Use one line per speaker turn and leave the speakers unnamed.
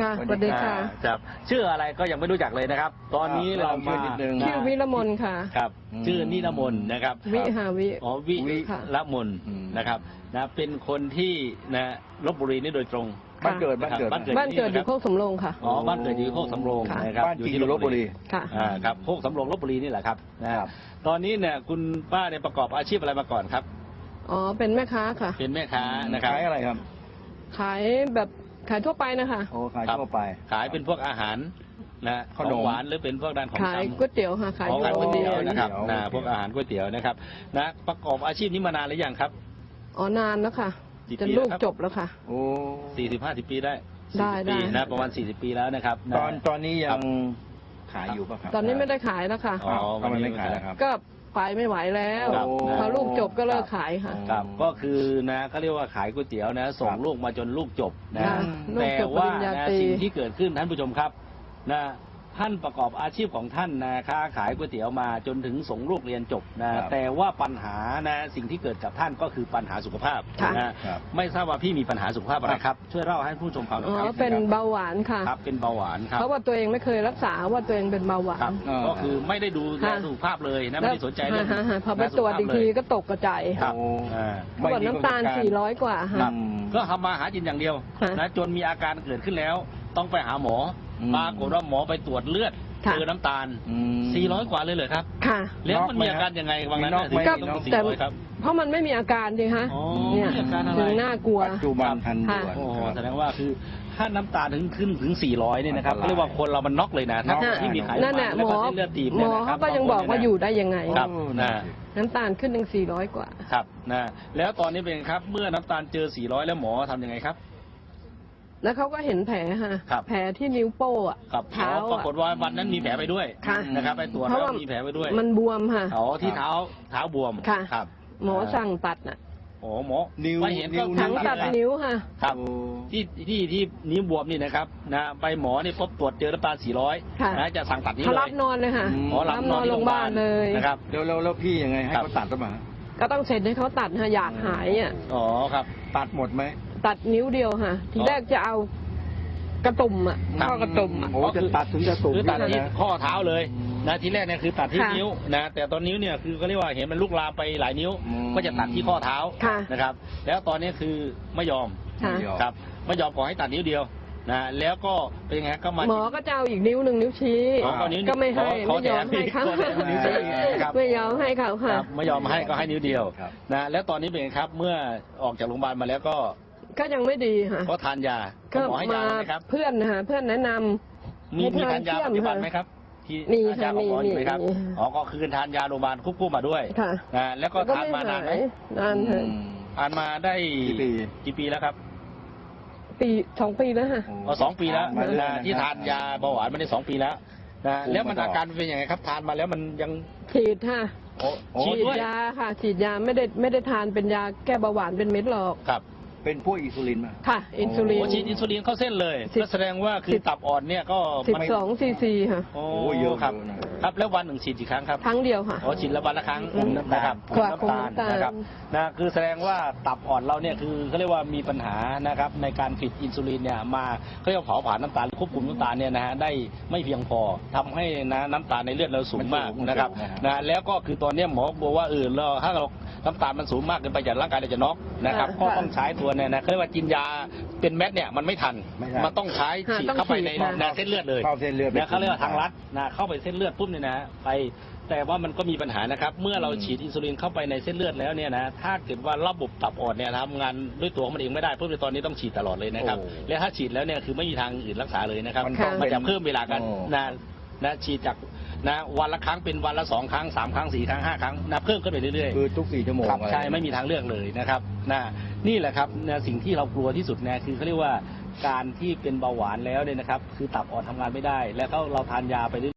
ค่ะสวัสดีค่ะ
อ่าครับชื่ออะไรก็ยังไม่รู้จักเลยนะครับ ตอนนี้เรามา
ชื่อนิดนึง
ชื่อวิรมนค่ะ
ครับ
อืม
ชื่อนิรมนนะครับ
วิหาวิ
อ๋อวิ
วิ
ค่ะ
ละมน
อืม
นะครับนะเป็นคนที่นะลบบุรีนี่โดยตรง
บ้านเกิดบ้านเกิด
บ้านเกิด
บ้านเกิดอยู่โคกสำโรงค่ะ
อ๋อบ้านเกิดอยู่ที่โคกสำโรง
ค่ะ
นะครับ
บ้านจริงอยู่ลบบุรี
ค่ะ
อ่าครับโคกสำโรงลบบุรีนี่แหละครับนะครับตอนนี้เนี่ยคุณป้าเนี่ยประกอบอาชีพอะไรมาก่อนครับ
อ๋อเป็นแม่ค้าค่ะ
เป็นแม่ค้านะครับ
ขายอะไรครับ
ขายแบบ ขายทั่วไปนะคะ
โอ้ขาย
ครับ
ทั่วไป
ขายเป็นพวกอาหารนะ
ขนม
ของหวานหรือเป็นพวกด้านของ
ขาย
ชำ
ก๋วยเตี๋ยวค่ะขาย
ขอ
องยู่
ขายก๋วยเตี๋ยว
โรงเรียน
นะครับ
ก๋วยเตี๋ยว
นะพวกอาหารก๋วยเตี๋ยวนะครับนะประกอบอาชีพนี้มานานหรือยังครับ
อ๋อนานแล้วค่ะ
กี่
จน
ปี
ลูก
แล้วครับ
จบแล้วค่ะ
โอ้
สี่สิบห้าสิบปีได้
ได้
40
ได้
ปีนะประมาณสี่สิบปีแล้วนะครับะ
ตอนตอนนี้ยั
ครั
ง
บ
ขายอยู่ป่ะครับ
ตอนนี้ไม่ได้ขายแล้วค่ะ
อ๋อ
ทำไมไม่ขายแล้วครับ
ก็ ไปไม่ไหวแล้ว
ครับ
พอลูกจบก็เลิกขายค่ะ
ครับก็คือนะเขาเรียกว่าขายก๋วยเตี๋ยวนะ ส่ง
ครับ
ลูกมาจนลูกจบนะ
ค่ะลูก
แต่
จบป
ว่า
ริญญา
นะ
ตรี
สิ่งที่เกิดขึ้นท่านผู้ชมครับนะ ท่านประกอบอาชีพของท่านนะค้าขายก๋วยเตี๋ยวมาจนถึงส่งลูกเรียนจบนะครับแต่ว่าปัญหานะสิ่งที่เกิดกับท่านก็คือปัญหาสุขภาพ
ค่ะ
นะครับไม่ทราบว่าพี่มีปัญหาสุขภาพอะไรครับ ช่วยเล่าให้ผู้ชมฟังหน่
อ๋
อย
อ
ครับ
เป็นเบาหวานค่ะ
ครับเป็นเบาหวานครับ
เพราะว่าตัวเองไม่เคยรักษาว่าตัวเองเป็นเบาหวา
ครับ
น
อ่า
ก็คือไม่ได้ดูแล
ค่ะ
สุขภาพเลยนะไม่ได้สนใจเรื่อง
ฮะฮะพอไป
ด้าน
ตรวจ
สุ
อี
ข
ก
ภาพ
ที
เลย
ก็ตกกระจาย
ครับ
โอ้
อ่า
เขาบอกน้ำตาล 400 กว่า
ครั
ค่ะ
บ
อืม
ก็ทำมาหากินอย่างเดียว
ค่ะ
นะจนมีอาการเกิดขึ้นแล้ว ต้องไปหาหมอ อ
ม
ปรากฏว่าหมอไปตรวจเลือด
ค่ะ
เจอน้ำตาล
อืม
400 กว่าเลยเหรอครับ
ค่ะ
แล้วมัน
น็อกไหม
มีอาการยังไงบางนั้น
มีน็อกไหม
ถึง
มีน็
ต้
อ
อกง
แต่
400ครับ
เพราะมันไม่มีอาการดิฮะ
อ๋อ
เนี่ย
มีอาการอะไร
ถึงน่ากลัว
ปัจจุบันทันด่วน
ค่ะ
โอ้โห
ครับ
แสดงว่าคือถ้าน้ำตาลถึงขึ้นถึง 400เนี่ยนะครับ
อันตราย
เรียกว่าคนเรามันน็อกเลยนะถ้า
น็อก
ที่มีไข
นั่น
มั
แหละ
นแล้ว
หม
ก็
อ
เส้นเลือดตีบ
หม
เนี่
อ
นะครั
เขาก็ยังบอกว่าอยู่ได้ยังไง
ครับ
โอ้
นะ
น้ำตาลขึ้นถึง400 กว่า
ครับนะแล้วตอนนี้เป็นไงครับ เมื่อน้ำตาลเจอ 400 แล้วหมอทำยังไงครับ
แล้วเขาก็เห็นแผลฮะ
ครับ
แผลที่นิ้วโป้อะ
ครับ
เท้า
อ๋อปรา
อะ
กฏว่าวันนั้นมีแผลไปด้วย
ค่ะ
นะครับไปตรวจ
เพราะ
แล้ว
ว่า
มีแผลไปด้วย
มันบวมค่ะ
อ๋อที่เท้าเท้าบวม
ค่ะ
ครับ
หมอสั่งตัดน่ะ
โอ้หมอ
นิ้ว
ไม่เห็นก็
นิ้ว
ทั้งตัด
เลย
นิ้วค่ะ
ครับ
โอ้
ที่ที่ที่นิ้วบวมนี่นะครับนะไปหมอนี่พบตรวจเจอน้ำตาล400
ค่ะ
นะจะสั่งตัดนิ้ว
เขา
เล
รับ
ย
นอนเลยค่ะ
อืม
อ๋อหลับนอนที่
โรงพยาบาลเลย
นะครับ
แล้วแล้วแล้วพี่ยังไงให้
ครับ
เขาตัดหรือเปล่า
ก็ต้องเสร็จให้เขาตัดฮะอยากหายอะ
อ๋อครับ
ตัดหมดไหม
ตัดนิ้วเดียวค่ะ ที
อ๋อ
แรกจะเอากระตุ่มอะ
ครับ
ข้อกระตุ่มอะ
โอ้จะตัดถึงจะตุ่ม
คือตัดที่
นะ
ข้อเท้าเลย
อืม
นะทีแรกเนี่ยคือตัดที่
ค่ะ
นิ้วนะแต่ตอนนิ้วเนี่ยคือเขาเรียกว่าเห็นมันลุกลามไปหลายนิ้ว
อืม
ก็จะตัดที่ข้อเท้า
ค่ะ
นะครับ แล้วตอนนี้คือไม่ยอม
ค่ะ
ไม่ยอม
ครับไม่ยอมขอให้ตัดนิ้วเดียวนะแล้วก็เป็นยังไงก็มา
หมอก็จะเอาอีกนิ้วหนึ่งนิ้วชี้
อ๋อเอานิ้ว
ก็ไม่ให้
ขอ
ไม่ยอม
ขอแถม
ให้เขา
ขอแถมนิ้วชี้นะครับ
ไม่ยอมให้เขา
ค
ค่ะ
รับไม่ยอมให้ก็ให้นิ้วเดียว
ครับ
นะแล้วตอนนี้เป็นไงครับเมื่อออกจากโรงพยาบาลมาแล้วก็
ก็ยังไม่ดีค่ะ
ก็ทานยา
ก็
หมอให้ยา
มา
ไหมครับ
เพื่อนนะคะเพื่อนแนะนำ
มี
ให้
มีทานยา
ทาน
ปัจจุบัน
เที่ยง
ไหมครับที่
มี
ทานยา
ค่ะ
ของหมอ
มี
อยู่ไหมครับ
มี
อ๋อก็คือทานยาโรงพยาบาลควบคู่มาด้วย
ค่ะ
นะแล้วก็
แล้ว
ทานมานานไหม
นานค่ะ
อืม
ทานมาได้
กี่ปี
กี่ปีแล้วครับ
ปีสองปีแล้วค่ะ
ก็สองปีแล้ว
มาเรื่อย
นะ
นะครับ
ที่ทานยาเบาหวานมาได้สองปีแล้วนะ
โอ้
แล้วมัน
มาต่ออ
อาการเป็นยังไงครับ ทานมาแล้วมันยัง
ฉีดค่ะ
โอ้
โอ้
ฉีด
ฉีด
ด้วย
ยาค่ะฉีดยาไม่ได้ไม่ได้ทานเป็นยาแก้เบาหวานเป็นเม็ดหรอก
ครับ
เป็นพวกอินซูลินมา
ค่ะ อินซูลิน
โอ้ฉีดอินซูลินเข้าเส้นเลย
สิบ
ก็แสดงว่าคือตับอ่อนเนี่ยก็
สิบ
มัน
สองซีซีค่ะ
โอ้
โอ้เยอะ
ครับ
เยอะนะ
ครับแล้ววันหนึ่งฉีดกี่ครั้งครับ
ครั้งเดียวค่ะ
อ๋อฉีดละวันละครั้ง
อืม
นะครับ
กว่า
น้ำตาล
คุมน้ำตาล
นะครับนะคือแสดงว่าตับอ่อนเราเนี่ยคือเขาเรียกว่ามีปัญหานะครับในการผลิตอินซูลินเนี่ยมาเขาเรียกว่าเผาผลาญน้ำตาลควบคุมน้ำตาลเนี่ยนะฮะได้ไม่เพียงพอทำให้นะน้ำตาลในเลือดเราสูงมาก
มันสูง
นะครับ
มันสูงนะฮะ
นะแล้วก็คือตอนเนี้ยหมอบอกว่าเออเราถ้าเรา น้ำตาลมันสูงมากเกินไปจากร่างกายเราจะน็อกนะครับ
ค่ะ
ก็ต้องใช้ตัวเนี่ยนะเขาเรียกว่ากินยาเป็นเม็ดเนี่ยมันไม่ทัน
ไม่ทัน
มันต้องใช้
ค่ะ
ฉีด
ต้อง
เข้าไป
ฉีด
ใน
ค่ะ
ในเส้นเลือดเลย
เข้าเส้นเลือดไป
นะเขาเรียกว่าทางลัดนะเข้าไปเส้นเลือดปุ๊บเนี่ยนะไปแต่ว่ามันก็มีปัญหานะครับ เมื่อเรา
อืม
ฉีดอินซูลินเข้าไปในเส้นเลือดแล้วเนี่ยนะถ้าเกิดว่าระบบตับอ่อนเนี่ยทำงานด้วยตัวของมันเองไม่ได้ปุ๊บในตอนนี้ต้องฉีดตลอดเลยนะครับ
โอ้
และถ้าฉีดแล้วเนี่ยคือไม่มีทางอื่นรักษาเลยนะครับ
มัน
ต้อง
มันจะ
เป็น
เพิ่มเวลากัน
โอ้
นะนะฉีดจาก นะวันละครั้งเป็นวันละสองครั้งสามครั้งสี่ครั้งห้าครั้งนะเพิ่มขึ้นไปเรื่อยๆ
คือทุกสี่ชั่วโมง
ครับ
อะไร
ใช่ไม่มีทางเลือกเลยนะครับนะนี่แหละครับนะสิ่งที่เรากลัวที่สุดนะคือเขาเรียกว่าการที่เป็นเบาหวานแล้วเนี่ยนะครับ คือตับอ่อนทำงานไม่ได้ แล้วก็เราทานยาไปเรื่อย